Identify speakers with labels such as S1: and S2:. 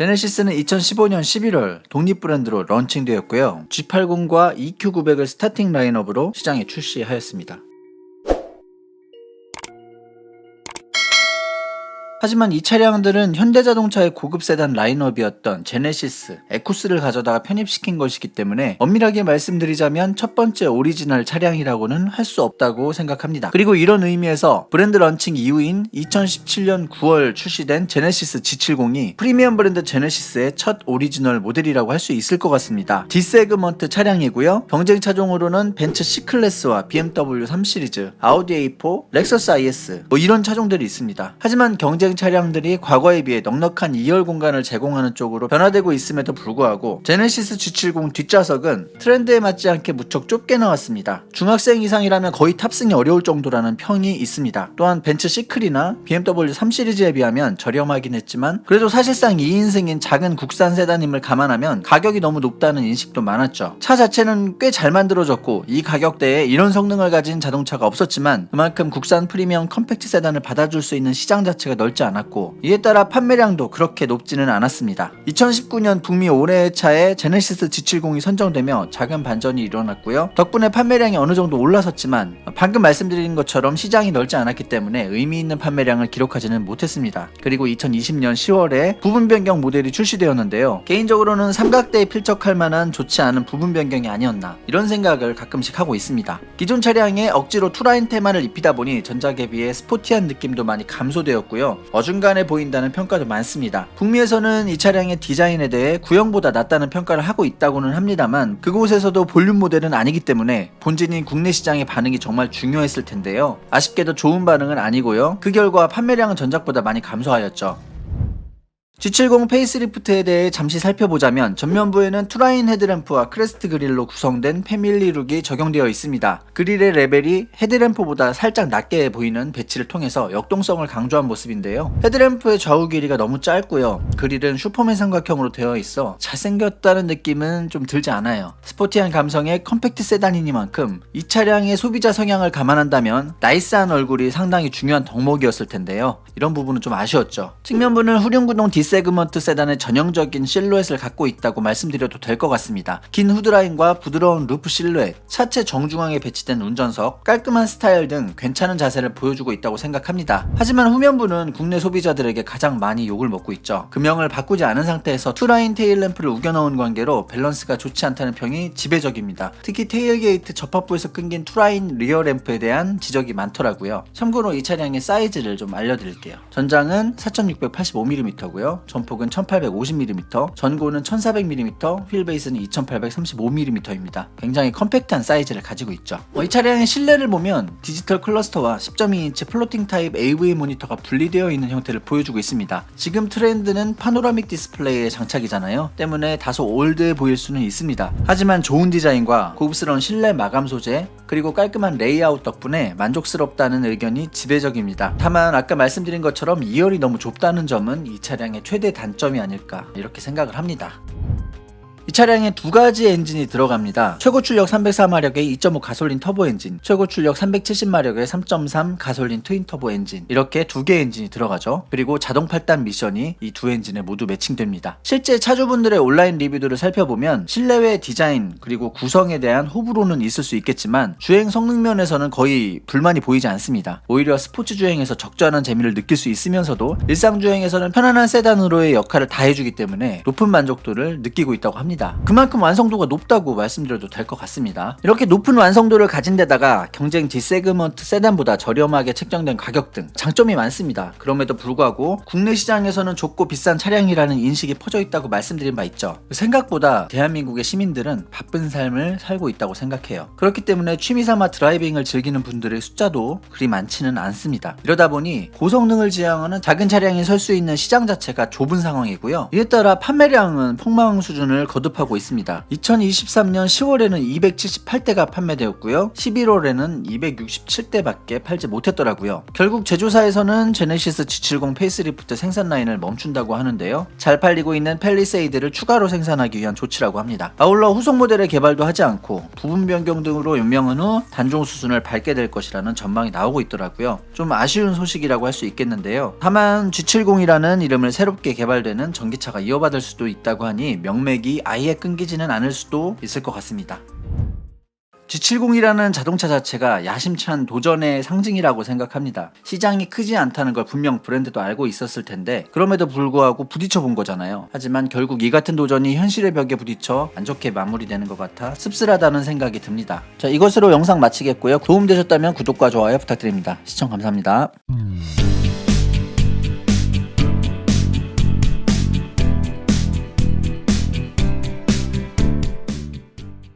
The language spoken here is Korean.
S1: 제네시스는 2015년 11월 독립 브랜드로 런칭되었고요. G80과 EQ900을 스타팅 라인업으로 시장에 출시하였습니다. 하지만 이 차량들은 현대자동차의 고급 세단 라인업이었던 제네시스, 에쿠스를 가져다가 편입시킨 것이기 때문에 엄밀하게 말씀드리자면 첫 번째 오리지널 차량이라고는 할 수 없다고 생각합니다. 그리고 이런 의미에서 브랜드 런칭 이후인 2017년 9월 출시된 제네시스 G70이 프리미엄 브랜드 제네시스의 첫 오리지널 모델이라고 할 수 있을 것 같습니다. D세그먼트 차량이고요. 경쟁 차종으로는 벤츠 C클래스와 BMW 3 시리즈, 아우디 A4, 렉서스 IS 뭐 이런 차종들이 있습니다. 하지만 경쟁 차량들이 과거에 비해 넉넉한 2열 공간을 제공하는 쪽으로 변화되고 있음에도 불구하고 제네시스 G70 뒷좌석은 트렌드에 맞지 않게 무척 좁게 나왔습니다. 중학생 이상이라면 거의 탑승이 어려울 정도라는 평이 있습니다. 또한 벤츠 C클이나 BMW 3 시리즈에 비하면 저렴하긴 했지만 그래도 사실상 2인승인 작은 국산 세단임을 감안하면 가격이 너무 높다는 인식도 많았죠. 차 자체는 꽤 잘 만들어졌고 이 가격대에 이런 성능을 가진 자동차가 없었지만 그만큼 국산 프리미엄 컴팩트 세단을 받아줄 수 있는 시장 자체가 넓지 않았고 이에 따라 판매량도 그렇게 높지는 않았습니다. 2019년 북미 올해의 차에 제네시스 G70이 선정되며 작은 반전이 일어났고요. 덕분에 판매량이 어느 정도 올라섰지만 방금 말씀드린 것처럼 시장이 넓지 않았기 때문에 의미 있는 판매량을 기록하지는 못했습니다. 그리고 2020년 10월에 부분 변경 모델이 출시되었는데요. 개인적으로는 삼각대에 필적할 만한 좋지 않은 부분 변경이 아니었나 이런 생각을 가끔씩 하고 있습니다. 기존 차량에 억지로 투라인 테마를 입히다 보니 전작에 비해 스포티한 느낌도 많이 감소되었고요. 어중간해 보인다는 평가도 많습니다. 북미에서는 이 차량의 디자인에 대해 구형보다 낫다는 평가를 하고 있다고는 합니다만 그곳에서도 볼륨 모델은 아니기 때문에 본진인 국내 시장의 반응이 정말 중요했을 텐데요. 아쉽게도 좋은 반응은 아니고요. 그 결과 판매량은 전작보다 많이 감소하였죠. G70 페이스리프트에 대해 잠시 살펴보자면 전면부에는 투라인 헤드램프와 크레스트 그릴로 구성된 패밀리 룩이 적용되어 있습니다. 그릴의 레벨이 헤드램프보다 살짝 낮게 보이는 배치를 통해서 역동성을 강조한 모습인데요. 헤드램프의 좌우 길이가 너무 짧고요. 그릴은 슈퍼맨 삼각형으로 되어 있어 잘생겼다는 느낌은 좀 들지 않아요. 스포티한 감성의 컴팩트 세단이니만큼 이 차량의 소비자 성향을 감안한다면 나이스한 얼굴이 상당히 중요한 덕목이었을 텐데요. 이런 부분은 좀 아쉬웠죠. 측면부는 후륜구동 디 세그먼트 세단의 전형적인 실루엣을 갖고 있다고 말씀드려도 될 것 같습니다. 긴 후드라인과 부드러운 루프 실루엣, 차체 정중앙에 배치된 운전석, 깔끔한 스타일 등 괜찮은 자세를 보여주고 있다고 생각합니다. 하지만 후면부는 국내 소비자들에게 가장 많이 욕을 먹고 있죠. 금형을 바꾸지 않은 상태에서 투라인 테일 램프를 우겨넣은 관계로 밸런스가 좋지 않다는 평이 지배적입니다. 특히 테일 게이트 접합부에서 끊긴 투라인 리어 램프에 대한 지적이 많더라고요. 참고로 이 차량의 사이즈를 좀 알려드릴게요. 전장은 4685mm고요. 전폭은 1850mm, 전고는 1400mm, 휠베이스는 2835mm입니다. 굉장히 컴팩트한 사이즈를 가지고 있죠. 어, 이 차량의 실내를 보면 디지털 클러스터와 10.2인치 플로팅 타입 AV 모니터가 분리되어 있는 형태를 보여주고 있습니다. 지금 트렌드는 파노라믹 디스플레이의 장착이잖아요. 때문에 다소 올드해 보일 수는 있습니다. 하지만 좋은 디자인과 고급스러운 실내 마감 소재, 그리고 깔끔한 레이아웃 덕분에 만족스럽다는 의견이 지배적입니다. 다만 아까 말씀드린 것처럼 2열이 너무 좁다는 점은 이 차량의 최대 단점이 아닐까 이렇게 생각을 합니다. 이 차량에 두 가지 엔진이 들어갑니다. 최고 출력 304마력의 2.5 가솔린 터보 엔진, 최고 출력 370마력의 3.3 가솔린 트윈 터보 엔진 이렇게 두 개의 엔진이 들어가죠. 그리고 자동 8단 미션이 이 두 엔진에 모두 매칭됩니다. 실제 차주분들의 온라인 리뷰들을 살펴보면 실내외 디자인 그리고 구성에 대한 호불호는 있을 수 있겠지만 주행 성능 면에서는 거의 불만이 보이지 않습니다. 오히려 스포츠 주행에서 적절한 재미를 느낄 수 있으면서도 일상 주행에서는 편안한 세단으로의 역할을 다 해주기 때문에 높은 만족도를 느끼고 있다고 합니다. 그만큼 완성도가 높다고 말씀드려도 될 것 같습니다. 이렇게 높은 완성도를 가진 데다가 경쟁 D세그먼트 세단보다 저렴하게 책정된 가격 등 장점이 많습니다. 그럼에도 불구하고 국내 시장에서는 좁고 비싼 차량이라는 인식이 퍼져 있다고 말씀드린 바 있죠. 생각보다 대한민국의 시민들은 바쁜 삶을 살고 있다고 생각해요. 그렇기 때문에 취미삼아 드라이빙을 즐기는 분들의 숫자도 그리 많지는 않습니다. 이러다 보니 고성능을 지향하는 작은 차량이 설 수 있는 시장 자체가 좁은 상황이고요. 이에 따라 판매량은 폭망 수준을 거두 거듭하고 있습니다. 2023년 10월에는 278대가 판매되었고요. 11월에는 267대밖에 팔지 못했더라고요. 결국 제조사에서는 제네시스 G70 페이스리프트 생산 라인을 멈춘다고 하는데요. 잘 팔리고 있는 펠리세이드를 추가로 생산하기 위한 조치라고 합니다. 아울러 후속 모델의 개발도 하지 않고 부분 변경 등으로 연명한 후 단종 수순을 밟게 될 것이라는 전망이 나오고 있더라고요. 좀 아쉬운 소식이라고 할 수 있겠는데요. 다만 G70이라는 이름을 새롭게 개발되는 전기차가 이어받을 수도 있다고 하니 명맥이 아예 끊기지는 않을 수도 있을 것 같습니다. G70이라는 자동차 자체가 야심찬 도전의 상징이라고 생각합니다. 시장이 크지 않다는 걸 분명 브랜드도 알고 있었을 텐데 그럼에도 불구하고 부딪혀 본 거잖아요. 하지만 결국 이 같은 도전이 현실의 벽에 부딪혀 안 좋게 마무리되는 것 같아 씁쓸하다는 생각이 듭니다. 자 이것으로 영상 마치겠고요. 도움되셨다면 구독과 좋아요 부탁드립니다. 시청 감사합니다.